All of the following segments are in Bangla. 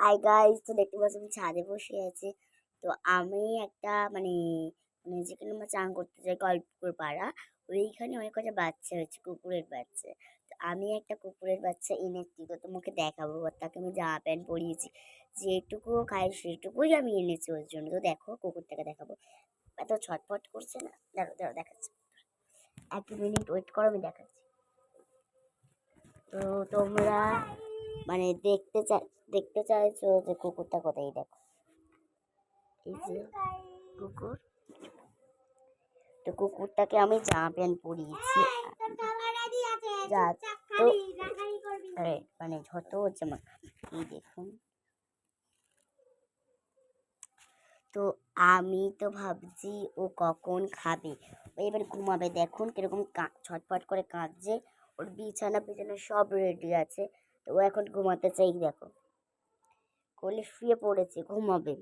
হাই গাইস তো দেখতে পাচ্ছ আমি ছাদে বসে আছি। তো আমি একটা মানে মানে যেখানে আমরা চান করতে যাই গল্পপুর পাড়া ওইখানে অনেক কটা বাচ্চা হয়েছে কুকুরের বাচ্চা। তো আমি একটা কুকুরের বাচ্চা এনেছি। তো তোমাকে দেখাবো তাকে আমি জামা প্যান্ট পরিয়েছি। যেটুকু খাই সেটুকুই আমি এনেছি ওর জন্য। তো দেখো, কুকুরটাকে দেখাবো। এত ছটফট করছে না? দাঁড়ো দাঁড়ো দেখাচ্ছি। এক মিনিট ওয়েট করো, আমি দেখাচ্ছি। তো তোমরা মানে দেখতে চাই দেখতে চাইছো যে কুকুরটা কোথায় দেখো। এই যে কুকুর। তো কুকুরটাকে আমি জামা প্যান্ট পরিয়েছি যা তো মানে যত হচ্ছে আমার এই দেখুন। তো আমি তো ভাবছি ও কখন খাবে। এবার ঘুমাবে দেখুন কীরকম ছটফট করে কাঁদছে। ওর বিছানা পিছানা সব রেডি আছে। তো ও এখন ঘুমাতে চাই দেখো। কোলে শুয়ে পড়েছে, ঘুমাবে।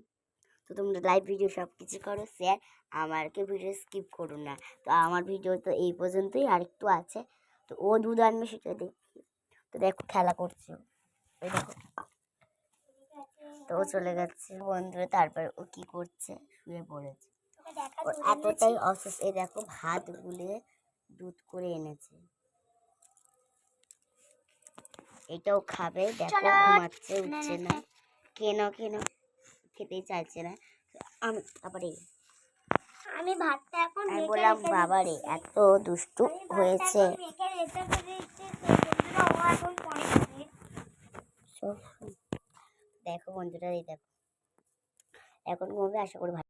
তো তোমরা লাইভ ভিডিও সব কিছু করো শেয়ার আমারকে ভিডিও স্কিপ করো না। তো আমার ভিডিও তো এই পর্যন্তই আর একটু আছে। তো ও দুধ আনবে সেটা দেখি। তো দেখো, খেলা করছে দেখো। তো ও চলে গেছে। বন্ধুরা, তারপর ও কি করছে? শুয়ে পড়েছে। ওর এতটাই অসুস্থ। এই দেখো, ভাত গুলে দুধ করে এনেছে। এটাও খাবে, দেখো, ঘুমাচ্ছে, উঠছে না। কেন কেন খেতেই চাইছে না। আমি তারপরে আমি ভাতটা এখন আমি বললাম রেখে বাবা রে এত দুষ্টু হয়েছে। দেখো বন্ধুরা এই দেখো। এখন ঘুমাবে আশা করি ভালো